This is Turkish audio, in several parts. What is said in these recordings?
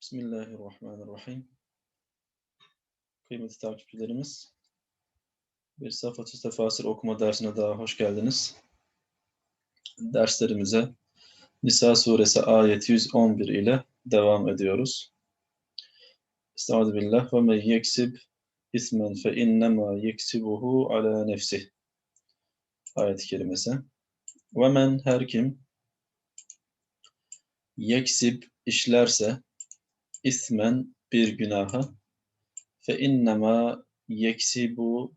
Bismillahirrahmanirrahim. Kıymetli takipçilerimiz, bir Safatü Tefasir okuma dersine daha hoş geldiniz. Derslerimize Nisa suresi ayet 111 ile devam ediyoruz. Estaizu billah ve men yeksib ismen fe innema yeksibuhu ala nefsih. Ayet-i kerimesi. Ve men her kim yeksib işlerse ismen bir günahı fe innema yeksibu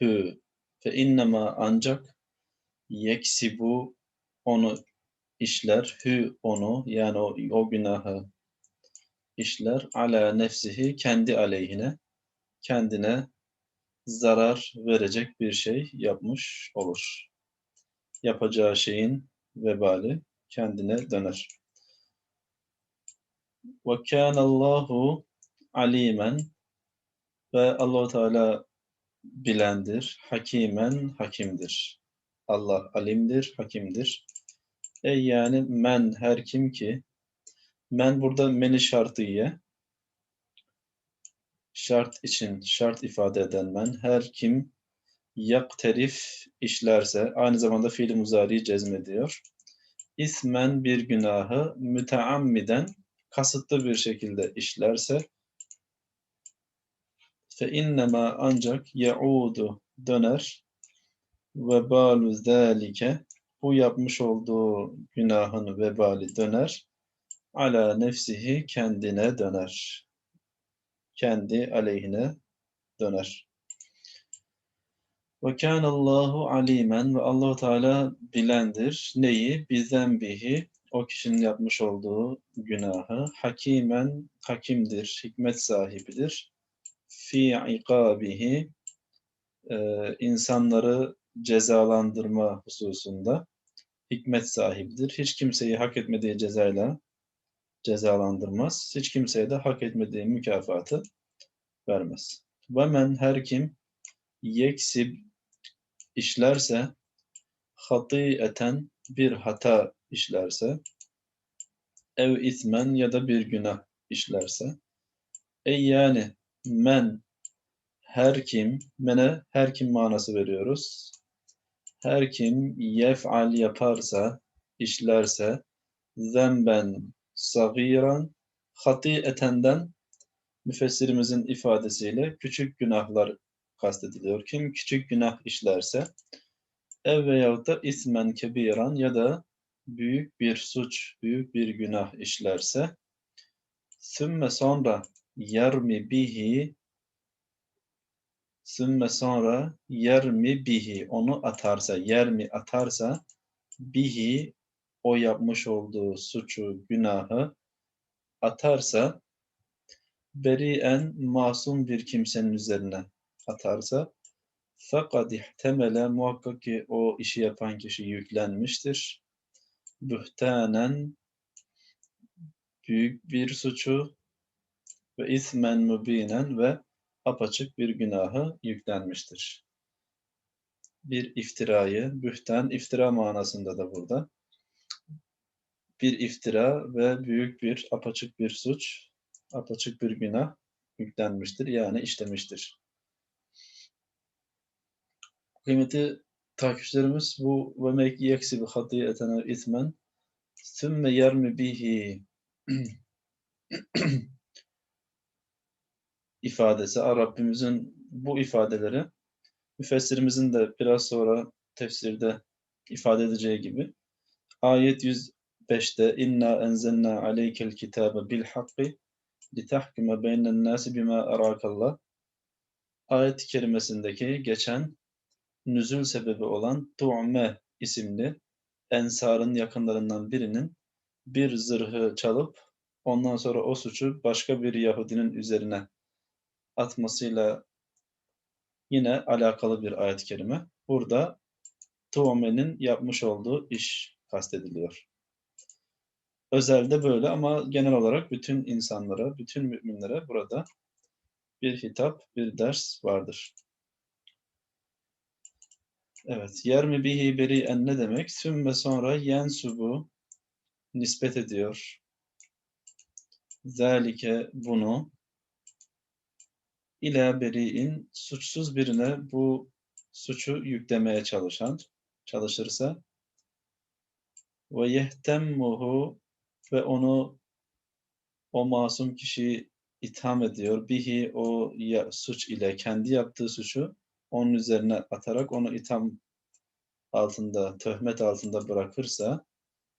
hü fe innema ancak yeksibu onu işler hü onu yani o, o günahı işler ala nefsihi kendi aleyhine kendine zarar verecek bir şey yapmış olur. Yapacağı şeyin vebali kendine döner. Ve kânallâhu alimen ve Allahu Teala bilendir, hakimen hakimdir. Allah alimdir, hakimdir. Ey yani men her kim ki men burada meni şartıye şart için şart ifade eden men her kim yakterif işlerse aynı zamanda fiil muzari cezmediyor. İsmen bir günahı müteammiden kasıtlı bir şekilde işlerse fe innema ancak yaudu döner ve balu zalike bu yapmış olduğu günahın vebali döner ala nefsihi kendine döner. Kendi aleyhine döner. Ve Allahu alimen ve Allahu Teala bilendir. Neyi? Bizden bihi o kişinin yapmış olduğu günahı hakimen hakimdir, hikmet sahibidir. Fi ikabihi e, insanları cezalandırma hususunda hikmet sahibidir. Hiç kimseyi hak etmediği cezayla cezalandırmaz. Hiç kimseye de hak etmediği mükafatı vermez. Ve men her kim yeksib işlerse hatiyeten bir hata işlerse ev ismen ya da bir günah işlerse ey yani men her kim mene her kim manası veriyoruz. Her kim yef'al yaparsa, işlerse zemben sagiran etenden müfessirimizin ifadesiyle küçük günahlar kastediliyor. Kim küçük günah işlerse ev veyahut da ismen kebiran ya da büyük bir suç, büyük bir günah işlerse sümme sonra yermi bihi sümme sonra yermi bihi onu atarsa, yermi atarsa bihi o yapmış olduğu suçu, günahı atarsa beri'en masum bir kimsenin üzerine atarsa fakat ihtemele muhakkak ki o işi yapan kişi yüklenmiştir. Bühtanen büyük bir suçu ve ismen mübinen ve apaçık bir günahı yüklenmiştir. Bir iftirayı, bühten iftira manasında da burada. Bir iftira ve büyük bir apaçık bir suç, apaçık bir günah yüklenmiştir yani işlemiştir. Kıymeti takipçilerimiz bu ve mek yeksibi hatiyetene ismen sümme yermi bihi? ifadesi, Rabbimizin bu ifadeleri müfessirimizin de biraz sonra tefsirde ifade edeceği gibi. Ayet 105'te inna enzelna aleykel kitabe bil hakki litahkime beynen nasi bima arakallah ayet-i kerimesindeki geçen nüzül sebebi olan Tu'me isimli Ensar'ın yakınlarından birinin bir zırhı çalıp ondan sonra o suçu başka bir Yahudinin üzerine atmasıyla yine alakalı bir ayet-i kerime. Burada Tu'me'nin yapmış olduğu iş kastediliyor. Özelde böyle ama genel olarak bütün insanlara, bütün müminlere burada bir hitap, bir ders vardır. Evet. Yer mi bihi beri en ne demek? Sümme sonra yensubu nispet ediyor. zalike bunu ila beri'in suçsuz birine bu suçu yüklemeye çalışan çalışırsa ve yehtemmuhu ve onu o masum kişiyi itham ediyor. Bihi o ya, suç ile kendi yaptığı suçu onun üzerine atarak onu itham altında, töhmet altında bırakırsa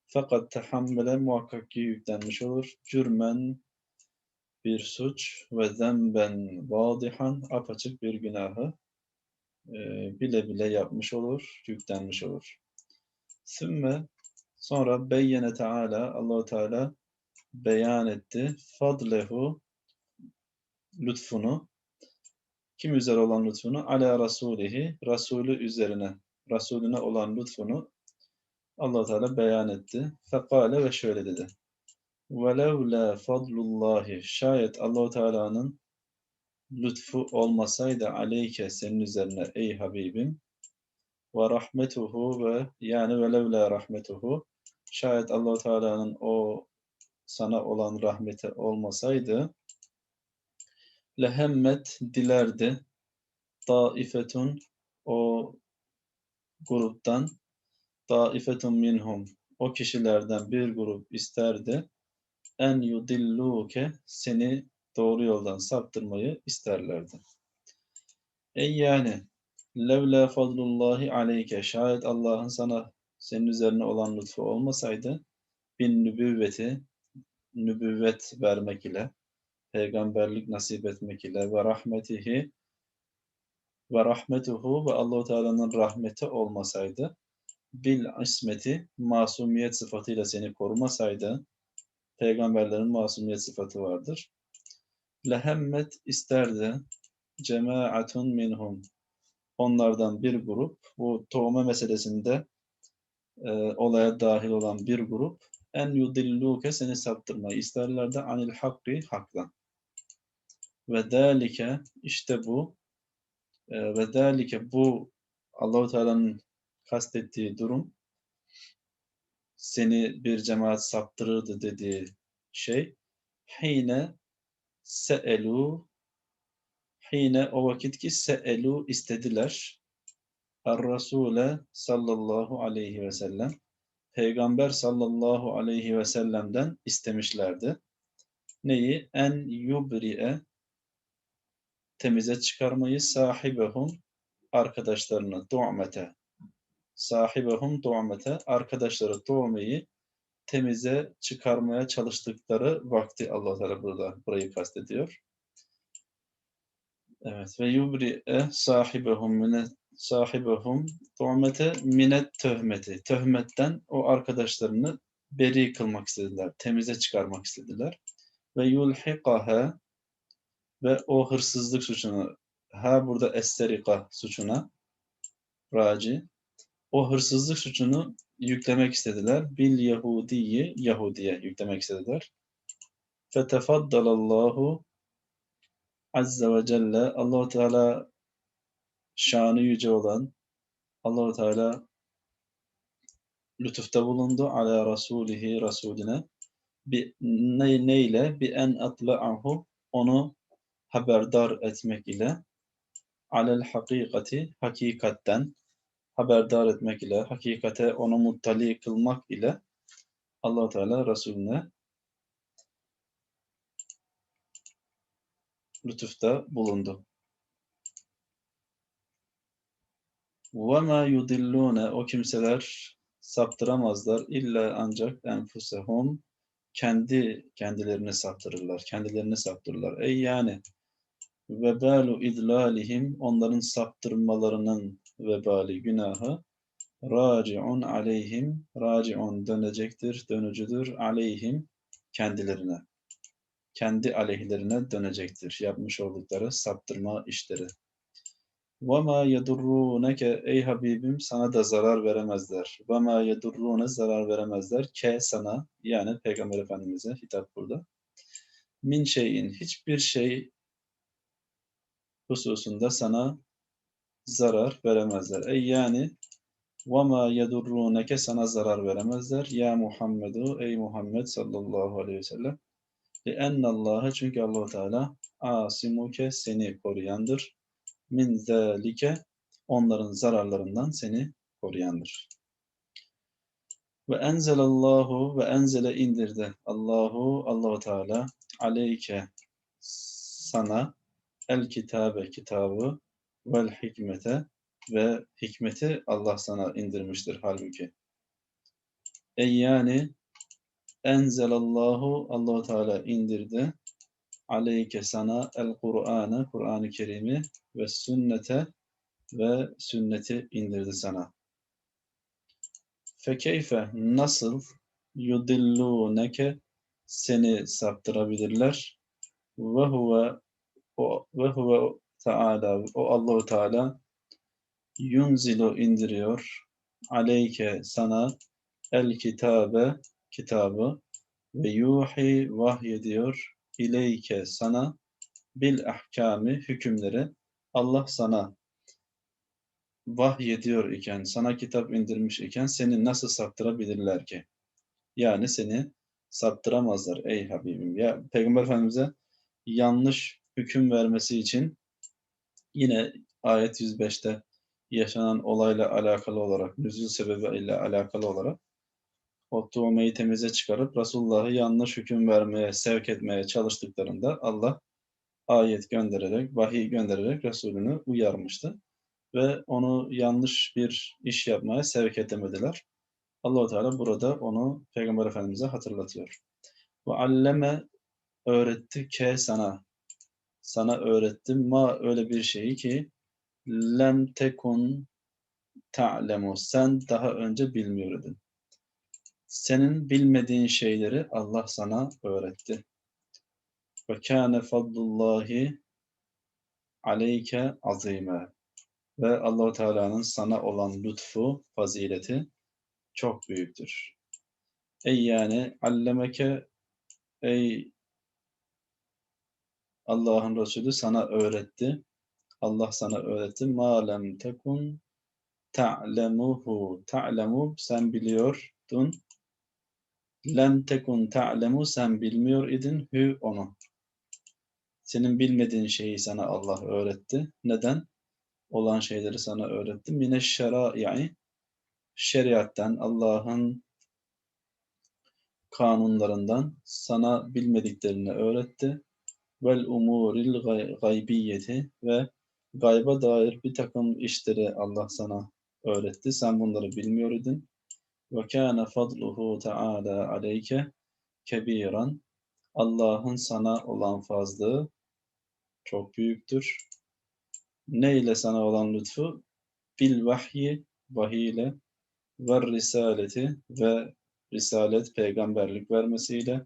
fakat tehammele muhakkak ki yüklenmiş olur. Cürmen bir suç ve zemben vadihan apaçık bir günahı e, bile bile yapmış olur, yüklenmiş olur. Sümme sonra beyyene Teala Allahu Teala beyan etti. Fadlehu lütfunu kim üzere olan lütfunu? Ala Rasulihi Resulü üzerine Resulüne olan lütfunu allah Teala beyan etti. Fekale ve şöyle dedi. وَلَوْلَا fadlullahi Şayet allah Teala'nın lütfu olmasaydı aleyke senin üzerine ey Habibim ve rahmetuhu ve yani ve levla rahmetuhu şayet allah Teala'nın o sana olan rahmeti olmasaydı lehemmet dilerdi. taifetun o gruptan. taifetun minhum o kişilerden bir grup isterdi. en yudilluke seni doğru yoldan saptırmayı isterlerdi. Ey yani levla fadlullahi aleyke şayet Allah'ın sana senin üzerine olan lütfu olmasaydı bin nübüvveti nübüvvet vermek ile peygamberlik nasip etmek ile ve rahmetihi ve rahmetuhu ve Allahu Teala'nın rahmeti olmasaydı bil ismeti masumiyet sıfatıyla seni korumasaydı peygamberlerin masumiyet sıfatı vardır. Lehemmet isterdi cemaatun minhum onlardan bir grup bu tohuma meselesinde e, olaya dahil olan bir grup en yudilluke seni saptırmayı isterlerdi anil hakkı haktan. Ve dalike işte bu e, ve dalike bu Allahu Teala'nın kastettiği durum seni bir cemaat saptırırdı dediği şey hine seelu hine o vakit ki seelu istediler Er-Rasule sallallahu aleyhi ve sellem Peygamber sallallahu aleyhi ve sellem'den istemişlerdi. Neyi? En yubri'e temize çıkarmayı sahibehum arkadaşlarını du'mete sahibehum du'mete arkadaşları du'meyi temize çıkarmaya çalıştıkları vakti Allah Teala burada burayı kastediyor. Evet ve yubri'e sahibehum mine sahibehum tuhmete minet töhmeti. Töhmetten o arkadaşlarını beri kılmak istediler. Temize çıkarmak istediler. Ve yulhikaha ve o hırsızlık suçunu ha burada esterika suçuna raci o hırsızlık suçunu yüklemek istediler. Bil Yahudiyi Yahudiye yüklemek istediler. Fetefaddalallahu Azze ve Celle Allah Teala şanı yüce olan Allahu Teala lütufta bulundu ala rasulihi rasuline bir ne, neyle bir en atla'ahu onu haberdar etmek ile alel hakikati hakikatten haberdar etmek ile hakikate onu muttali kılmak ile Allah Teala Resulüne lütufta bulundu. وَمَا يُضِلُّونَ O kimseler saptıramazlar illa ancak enfusehum kendi kendilerini saptırırlar. Kendilerini saptırırlar. Ey yani vebalu idlalihim onların saptırmalarının vebali günahı raciun aleyhim raciun dönecektir, dönücüdür aleyhim kendilerine. Kendi aleyhlerine dönecektir. Yapmış oldukları saptırma işleri. وَمَا يَدُرُّونَكَ Ey Habibim sana da zarar veremezler. وَمَا يَدُرُّونَ zarar veremezler. Ke sana yani Peygamber Efendimiz'e hitap burada. Min şeyin hiçbir şey hususunda sana zarar veremezler. Ey yani وَمَا يَدُرُّونَكَ sana zarar veremezler. Ya Muhammedu ey Muhammed sallallahu aleyhi ve sellem لِأَنَّ اللّٰهَ Çünkü allah Teala asimuke seni koruyandır. Min zâlike onların zararlarından seni koruyandır. Ve enzelallahu ve enzele indirdi. Allahu Allahu Teala aleyke sana el kitabe kitabı vel hikmete ve hikmeti Allah sana indirmiştir halbuki. Ey yani enzelallahu Allahu Teala indirdi aleyke sana el Kur'an'ı Kur'an-ı Kerim'i ve sünnete ve sünneti indirdi sana. Fekeyfe nasıl yudillûneke seni saptırabilirler ve huve o, ve huve Teala o Allahu Teala yunzilu indiriyor aleyke sana el kitabe kitabı ve yuhi vahyediyor ileyke sana bil ahkami hükümleri Allah sana vahyediyor iken, sana kitap indirmiş iken seni nasıl saptırabilirler ki? Yani seni saptıramazlar ey Habibim. Ya Peygamber Efendimiz'e yanlış hüküm vermesi için yine ayet 105'te yaşanan olayla alakalı olarak, nüzul sebebiyle alakalı olarak o tuğmeyi temize çıkarıp Resulullah'ı yanlış hüküm vermeye, sevk etmeye çalıştıklarında Allah ayet göndererek, vahiy göndererek Resulünü uyarmıştı. Ve onu yanlış bir iş yapmaya sevk edemediler. allah Teala burada onu Peygamber Efendimiz'e hatırlatıyor. Ve alleme öğretti ke sana. Sana öğrettim ma öyle bir şeyi ki lem tekun ta'lemu. Sen daha önce bilmiyordun. Senin bilmediğin şeyleri Allah sana öğretti. Ve kâne fadlullahi aleyke azime. Ve Allahu Teala'nın sana olan lütfu, fazileti çok büyüktür. Ey yani allemeke ey Allah'ın Resulü sana öğretti. Allah sana öğretti. Ma lem tekun ta'lemuhu. Ta'lemu sen biliyordun. Lem tekun ta'lemu sen bilmiyor idin hü onu. Senin bilmediğin şeyi sana Allah öğretti. Neden? Olan şeyleri sana öğretti. Mine şerai şeriattan, Allah'ın kanunlarından sana bilmediklerini öğretti. Vel umuril gaybiyeti ve gayba dair bir takım işleri Allah sana öğretti. Sen bunları bilmiyor idin. Ve kâne fadluhu teâlâ aleyke kebiran. Allah'ın sana olan fazlı çok büyüktür. Ne ile sana olan lütfu? Bil vahyi, vahiy ve risaleti ve risalet, peygamberlik vermesiyle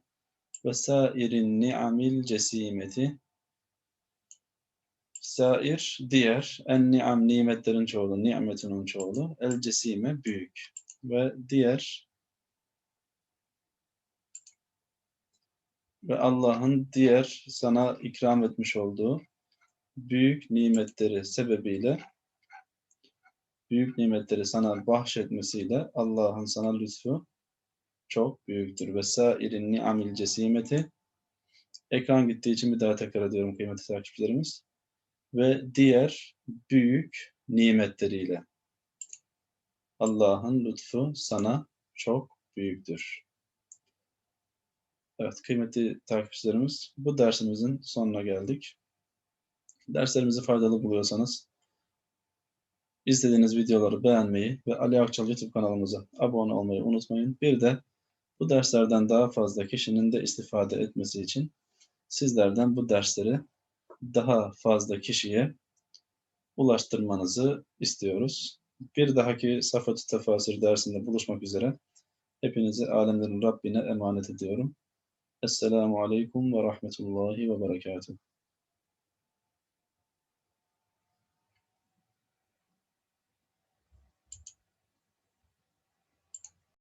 ve sairin ni'amil cesimeti sair, diğer, en ni'am nimetlerin çoğulu, nimetinin çoğulu, el cesime büyük. Ve diğer ve Allah'ın diğer sana ikram etmiş olduğu büyük nimetleri sebebiyle büyük nimetleri sana bahşetmesiyle Allah'ın sana lütfu çok büyüktür. Ve sairin ni'amil cesimeti ekran gittiği için bir daha tekrar ediyorum kıymetli takipçilerimiz. Ve diğer büyük nimetleriyle Allah'ın lütfu sana çok büyüktür. Evet kıymetli takipçilerimiz bu dersimizin sonuna geldik. Derslerimizi faydalı buluyorsanız izlediğiniz videoları beğenmeyi ve Ali Akçal YouTube kanalımıza abone olmayı unutmayın. Bir de bu derslerden daha fazla kişinin de istifade etmesi için sizlerden bu dersleri daha fazla kişiye ulaştırmanızı istiyoruz. Bir dahaki Safat-ı Tefasir dersinde buluşmak üzere. Hepinizi alemlerin Rabbine emanet ediyorum. Esselamu Aleyküm ve Rahmetullahi ve Berekatuhu.